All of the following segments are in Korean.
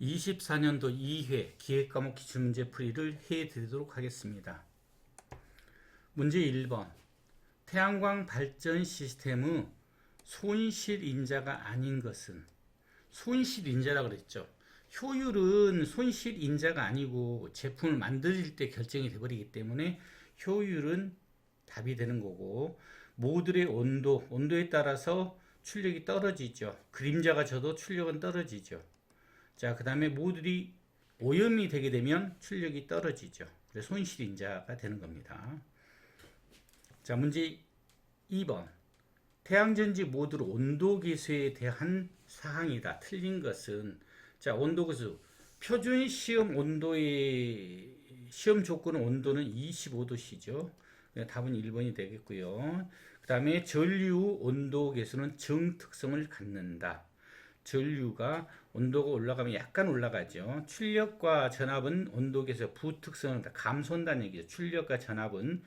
24년도 2회 기획과목 기출문제 풀이를 해드리도록 하겠습니다. 문제 1번 태양광 발전 시스템의 손실 인자가 아닌 것은 손실 인자라 그랬죠. 효율은 손실 인자가 아니고 제품을 만들 때 결정이 돼버리기 때문에 효율은 답이 되는 거고 모듈의 온도, 온도에 따라서 출력이 떨어지죠. 그림자가 져도 출력은 떨어지죠. 자, 그 다음에 모듈이 오염이 되게 되면 출력이 떨어지죠. 그래서 손실 인자가 되는 겁니다. 자, 문제 2번. 태양전지 모듈 온도 계수에 대한 사항이다. 틀린 것은 자, 온도 계수. 표준 시험 온도의 시험 조건은 온도는 25도씨죠. 답은 1번이 되겠고요. 그 다음에 전류 온도 계수는 정특성을 갖는다. 전류가 온도가 올라가면 약간 올라가죠. 출력과 전압은 온도 계수 부특성을 다 감소한다는 얘기죠. 출력과 전압은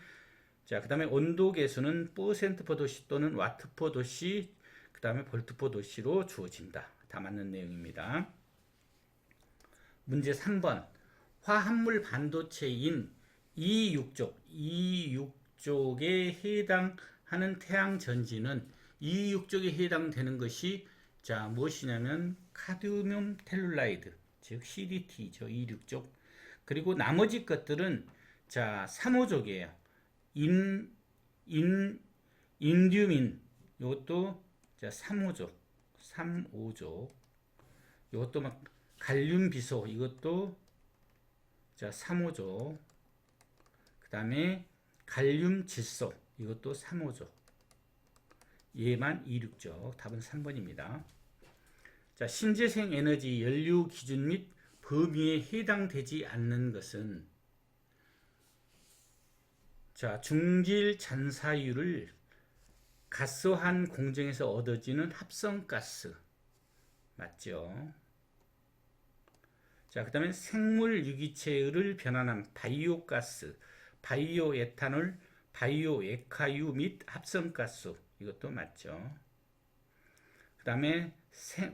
자, 그 다음에 온도 계수는 퍼센트 퍼 도시 또는 와트 퍼 도시 그 다음에 볼트 퍼 도시로 주어진다. 다 맞는 내용입니다. 문제 3번. 화합물 반도체인 E6족, E6족에 해당하는 태양 전지는 E6족에 해당되는 것이 자, 무엇이냐면 카드뮴 텔룰라이드, 즉 CDT죠. E6족. 그리고 나머지 것들은 자, 3호족이에요. 인, 인, 인듀민. 이것도 자, 3호족. 3호족. 이것도 막 갈륨 비소. 이것도 자, 3호족. 그 다음에 갈륨 질소. 이것도 3호족. 얘만 266족. 답은 3번입니다. 자, 신재생 에너지 연료 기준 및 범위에 해당되지 않는 것은 자, 중질 잔사율을 가스환 공정에서 얻어지는 합성가스 맞죠? 자, 그다음에 생물 유기체를 변환한 바이오가스, 바이오에탄올, 바이오에카유 및 합성가스 이것도 맞죠? 그다음에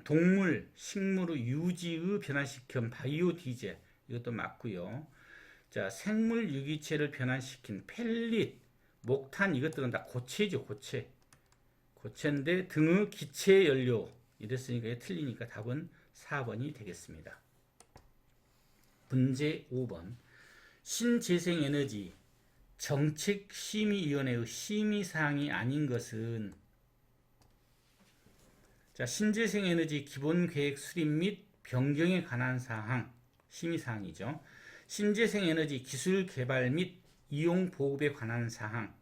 동물, 식물의 유지의 변화시킨 바이오 디젤 이것도 맞고요. 자, 생물 유기체를 변환시킨 펠릿, 목탄 이것들은 다 고체죠, 고체. 고체인데 등의 기체 연료 이랬으니까 틀리니까 답은 4번이 되겠습니다. 문제 5번. 신재생에너지 정책심의위원회의 심의사항이 아닌 것은 자, 신재생 에너지 기본 계획 수립 및 변경에 관한 사항, 심의 사항이죠. 신재생 에너지 기술 개발 및 이용 보급에 관한 사항,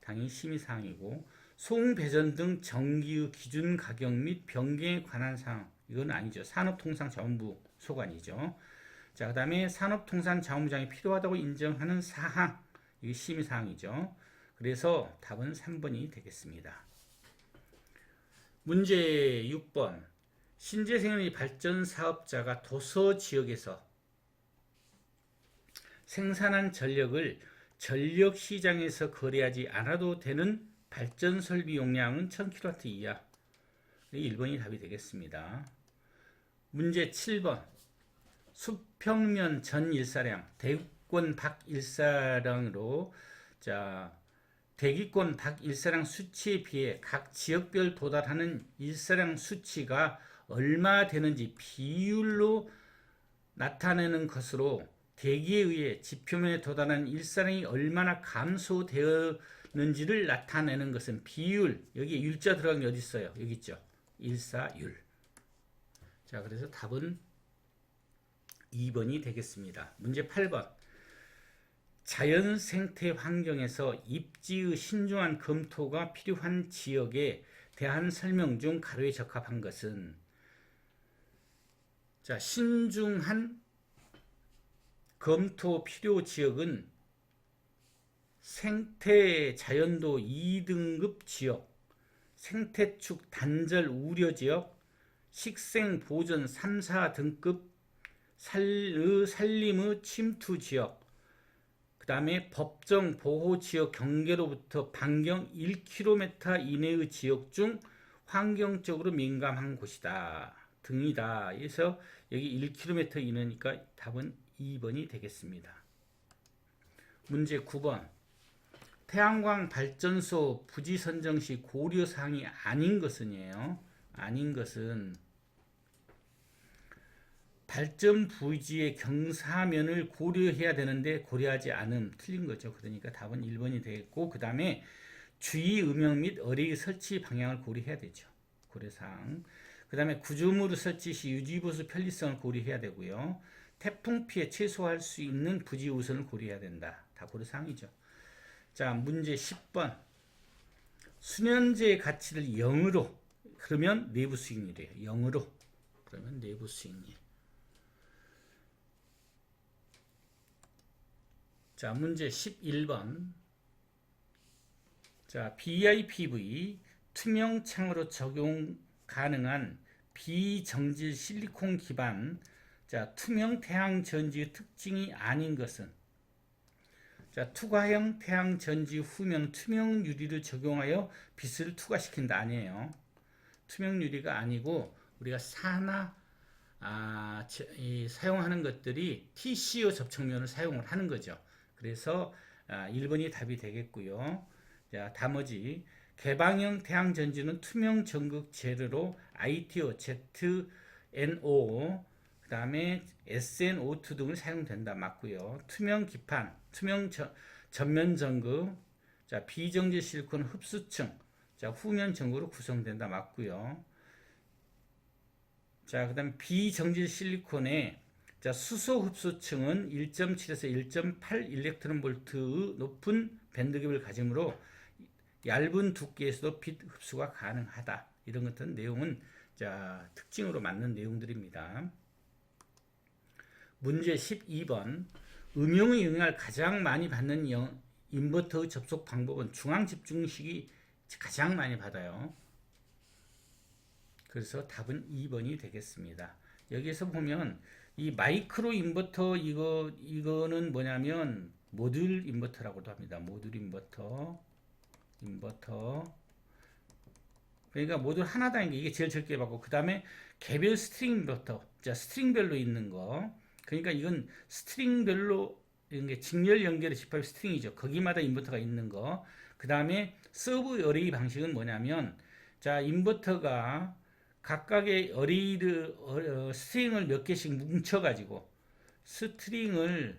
당연히 심의 사항이고, 소음배전 등 전기의 기준 가격 및 변경에 관한 사항, 이건 아니죠. 산업통상자원부 소관이죠. 자, 그 다음에 산업통상자원부장이 필요하다고 인정하는 사항, 이게 심의 사항이죠. 그래서 답은 3번이 되겠습니다. 문제 6번. 신재생에너지 발전 사업자가 도서 지역에서 생산한 전력을 전력 시장에서 거래하지 않아도 되는 발전 설비 용량은 1000kW 이하. 1번이 답이 되겠습니다. 문제 7번. 수평면 전 일사량, 대구권 박 일사량으로 자 대기권 박 일사량 수치에 비해 각 지역별 도달하는 일사량 수치가 얼마 되는지 비율로 나타내는 것으로 대기에 의해 지표면에 도달한 일사량이 얼마나 감소되었는지를 나타내는 것은 비율. 여기 율자 들어간 게 어디 있어요? 여기 있죠. 일사율. 자, 그래서 답은 2번이 되겠습니다. 문제 8번. 자연 생태 환경에서 입지의 신중한 검토가 필요한 지역에 대한 설명 중 가로에 적합한 것은 자, 신중한 검토 필요 지역은 생태 자연도 2등급 지역, 생태축 단절 우려 지역, 식생 보전 3, 4등급 살, 살림의 침투 지역, 그 다음에 법정 보호 지역 경계로부터 반경 1km 이내의 지역 중 환경적으로 민감한 곳이다. 등이다. 그래서 여기 1km 이내니까 답은 2번이 되겠습니다. 문제 9번. 태양광 발전소 부지 선정 시 고려 사항이 아닌 것은이에요. 아닌 것은 발전 부지의 경사면을 고려해야 되는데 고려하지 않음 틀린 거죠. 그러니까 답은 1번이 되겠고 그 다음에 주의 음영 및 어뢰 설치 방향을 고려해야 되죠. 고려사항. 그 다음에 구조물 설치 시 유지보수 편리성을 고려해야 되고요. 태풍 피해 최소화할 수 있는 부지 우선을 고려해야 된다. 다 고려사항이죠. 자, 문제 10번. 수년제의 가치를 0으로 그러면 내부 수익률이에요. 0으로 그러면 내부 수익률. 자, 문제 11번. 자, BIPV 투명 창으로 적용 가능한 비정질 실리콘 기반 자, 투명 태양 전지의 특징이 아닌 것은 자, 투과형 태양 전지 후면 투명 유리를 적용하여 빛을 투과시킨다 아니에요. 투명 유리가 아니고 우리가 산화 아, 저, 이, 사용하는 것들이 TCO 접촉면을 사용을 하는 거죠. 그래서 아, 1번이 답이 되겠고요. 자, 나머지 개방형 태양 전지는 투명 전극 재료로 ITO, ZNO, 그 다음에 SNO2 등을 사용된다 맞고요. 투명 기판, 투명 저, 전면 전극, 자 비정제 실리콘 흡수층, 자 후면 전극으로 구성된다 맞고요. 자 그 다음 비정질 실리콘의 자 수소 흡수층은 1.7에서 1.8 일렉트론 볼트의 높은 밴드갭을 가지므로 얇은 두께에서도 빛 흡수가 가능하다. 이런 것들 내용은 자 특징으로 맞는 내용들입니다. 문제 12번 음용의 영향을 가장 많이 받는 영, 인버터의 접속 방법은 중앙 집중식이 가장 많이 받아요. 그래서 답은 2번이 되겠습니다. 여기서 보면 이 마이크로 인버터 이거 이거는 뭐냐면 모듈 인버터라고도 합니다. 모듈 인버터 인버터 그러니까 모듈 하나당 이게 제일 적게 받고 그 다음에 개별 스트링 인버터 자 스트링별로 있는 거 그러니까 이건 스트링별로 이런 게 직렬 연결의 집합 스트링이죠. 거기마다 인버터가 있는 거. 그 다음에 서브 어레이 방식은 뭐냐면 자 인버터가 각각의 어레이를 어, 스트링을 몇 개씩 뭉쳐 가지고 스트링을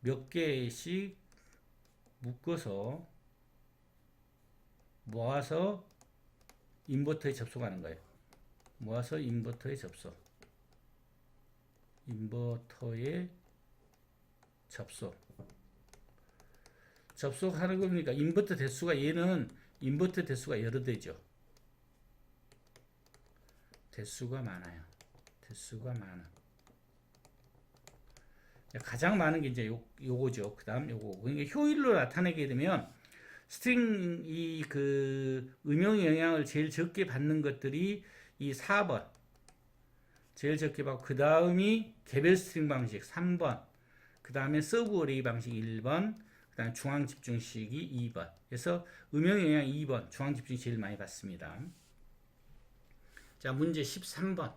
몇 개씩 묶어서 모아서 인버터에 접속하는 거예요. 모아서 인버터에 접속. 인버터에 접속. 접속하는 겁니까? 인버터 대수가 얘는 인버터 대수가 여러 대죠. 대수가 많아요. 대수가 많아. 가장 많은 게 이제 요, 요거죠. 그 다음 요거. 그러니까 효율로 나타내게 되면 스트링 이 그 음영 영향을 제일 적게 받는 것들이 이 4번. 제일 적게 받고 그 다음이 개별 스트링 방식 3번. 그 다음에 서브 어레이 방식 1번. 그 다음에 중앙 집중식이 2번. 그래서 음영 영향 2번. 중앙 집중이 제일 많이 받습니다. 자, 문제 13번.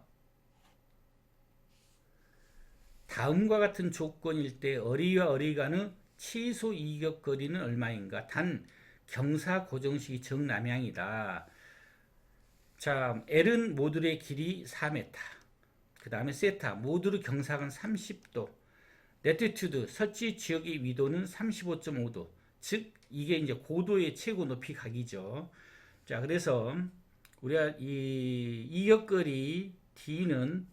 다음과 같은 조건일 때 어리와 어리 간의 최소 이격 거리는 얼마인가? 단 경사 고정식이 정남향이다. 자, L은 모듈의 길이 4m. 그 다음에 세타 모듈의 경사근 30도. 레티튜드 설치 지역의 위도는 35.5도. 즉 이게 이제 고도의 최고 높이 각이죠. 자, 그래서 우리가 이 이격거리 D는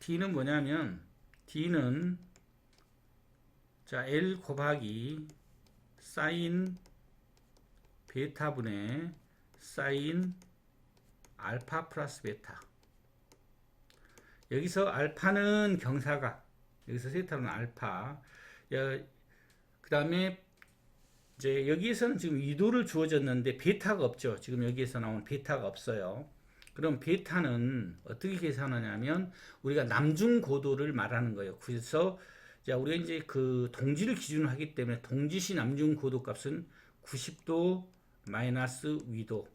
D는 뭐냐면 D는 자 L 곱하기 사인 베타분의 사인 알파 플러스 베타. 여기서 알파는 경사각. 여기서 세타는 알파. 그 다음에 이제 여기에서는 지금 위도를 주어졌는데 베타가 없죠. 지금 여기에서 나온 베타가 없어요. 그럼 베타는 어떻게 계산하냐면 우리가 남중 고도를 말하는 거예요. 그래서 자 우리가 이제 그 동지를 기준으로 하기 때문에 동지시 남중 고도 값은 90도 마이너스 위도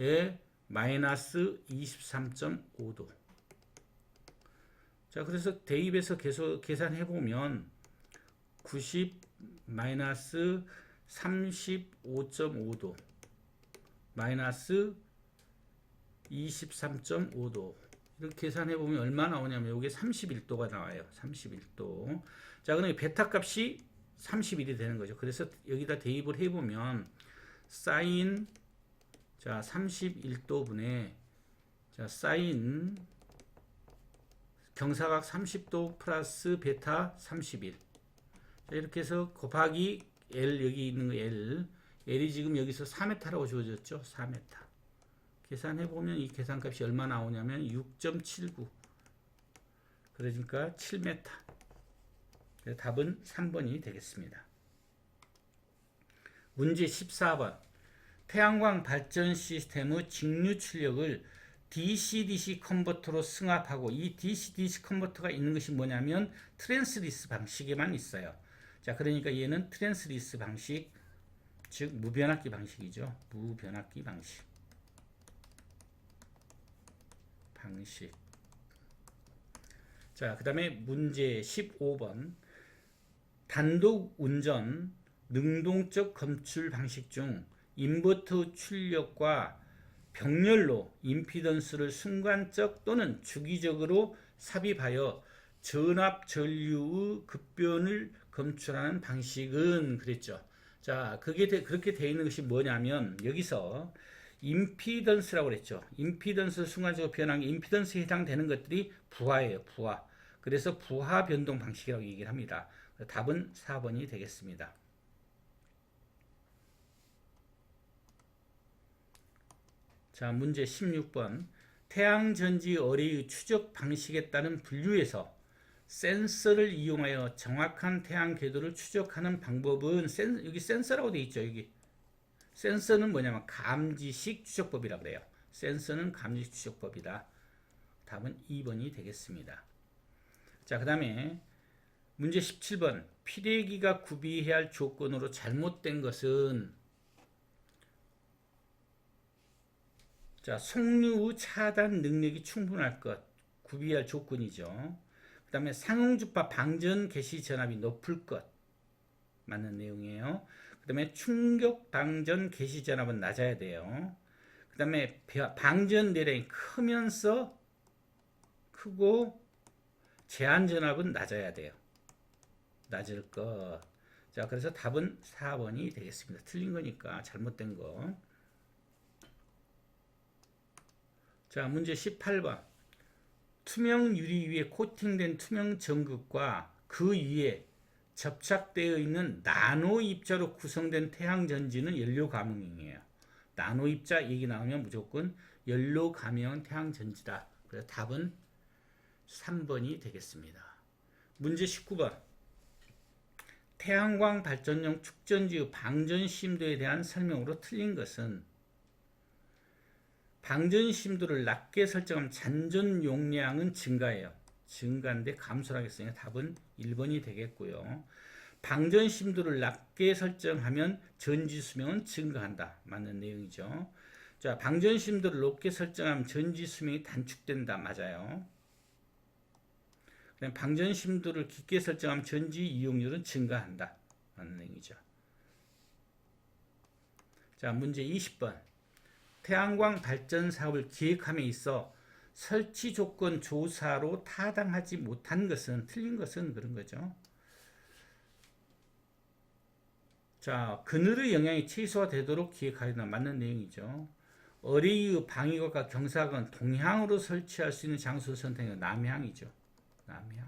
에 마이너스 23.5도 자 그래서 대입해서 계속 계산해 보면 90 마이너스 35.5도 마이너스 23.5도 이렇게 계산해 보면 얼마 나오냐면 이게 31도가 나와요. 31도. 자, 그러면 베타 값이 31이 되는 거죠. 그래서 여기다 대입을 해 보면 사인 자, 31도 분의 자, 사인 경사각 30도 플러스 베타 31. 자, 이렇게 해서 곱하기 L 여기 있는 거 L. L이 지금 여기서 4m라고 주어졌죠. 4m. 계산해 보면 이 계산값이 얼마 나오냐면 6.79. 그러니까 7m. 그래서 답은 3번이 되겠습니다. 문제 14번. 태양광 발전 시스템의 직류 출력을 DC-DC 컨버터로 승합하고 이 DC-DC 컨버터가 있는 것이 뭐냐면 트랜스리스 방식에만 있어요. 자, 그러니까 얘는 트랜스리스 방식, 즉 무변압기 방식이죠. 무변압기 방식. 방식. 자, 그 다음에 문제 15번. 단독 운전 능동적 검출 방식 중 인버터 출력과 병렬로 임피던스를 순간적 또는 주기적으로 삽입하여 전압 전류의 급변을 검출하는 방식은 그랬죠. 자, 그게 되, 그렇게 되어 있는 것이 뭐냐면 여기서 임피던스라고 그랬죠. 임피던스 순간적으로 변한 임피던스에 해당되는 것들이 부하예요. 부하. 그래서 부하 변동 방식이라고 얘기를 합니다. 답은 4번이 되겠습니다. 자, 문제 16번. 태양전지 어뢰의 추적 방식에 따른 분류에서 센서를 이용하여 정확한 태양 궤도를 추적하는 방법은 센, 여기 센서라고 되어 있죠. 여기 센서는 뭐냐면 감지식 추적법이라고 그래요. 센서는 감지식 추적법이다. 답은 2번이 되겠습니다. 자, 그 다음에 문제 17번. 피대기가 구비해야 할 조건으로 잘못된 것은 자, 속류 차단 능력이 충분할 것. 구비할 조건이죠. 그 다음에 상응주파 방전 개시 전압이 높을 것. 맞는 내용이에요. 그 다음에 충격 방전 개시 전압은 낮아야 돼요. 그 다음에 방전 내량이 크면서 크고 제한 전압은 낮아야 돼요. 낮을 것. 자, 그래서 답은 4번이 되겠습니다. 틀린 거니까 잘못된 거. 자, 문제 18번. 투명 유리 위에 코팅된 투명 전극과 그 위에 접착되어 있는 나노 입자로 구성된 태양 전지는 연료 감응이에요. 나노 입자 얘기 나오면 무조건 연료 감형 태양 전지다. 그래서 답은 3번이 되겠습니다. 문제 19번. 태양광 발전용 축전지의 방전 심도에 대한 설명으로 틀린 것은 방전 심도를 낮게 설정하면 잔전 용량은 증가해요. 증가인데 감소를 하겠으니 답은 1번이 되겠고요. 방전 심도를 낮게 설정하면 전지 수명은 증가한다. 맞는 내용이죠. 자, 방전 심도를 높게 설정하면 전지 수명이 단축된다. 맞아요. 그냥 방전 심도를 깊게 설정하면 전지 이용률은 증가한다. 맞는 내용이죠. 자, 문제 20번. 태양광 발전 사업을 기획함에 있어 설치 조건 조사로 타당하지 못한 것은 틀린 것은 그런 거죠. 자, 그늘의 영향이 최소화되도록 기획하려다 맞는 내용이죠. 어뢰의 방위각과 경사각은 동향으로 설치할 수 있는 장소 선택은 남향이죠. 남향.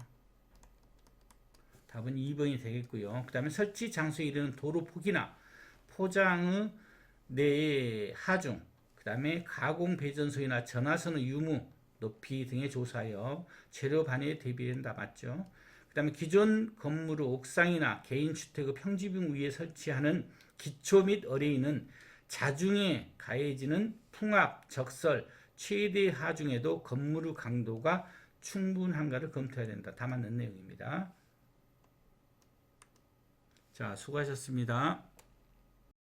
답은 2번이 되겠고요. 그 다음에 설치 장소에 이르는 도로 폭이나 포장의 내 하중, 그 다음에 가공 배전소이나 전화선의 유무, 높이 등의 조사하여 재료 반해에 대비된다 맞죠? 그 다음에 기존 건물의 옥상이나 개인주택의 평지붕 위에 설치하는 기초 및 어레인은 자중에 가해지는 풍압, 적설, 최대 하중에도 건물의 강도가 충분한가를 검토해야 된다. 다 맞는 내용입니다. 자, 수고하셨습니다.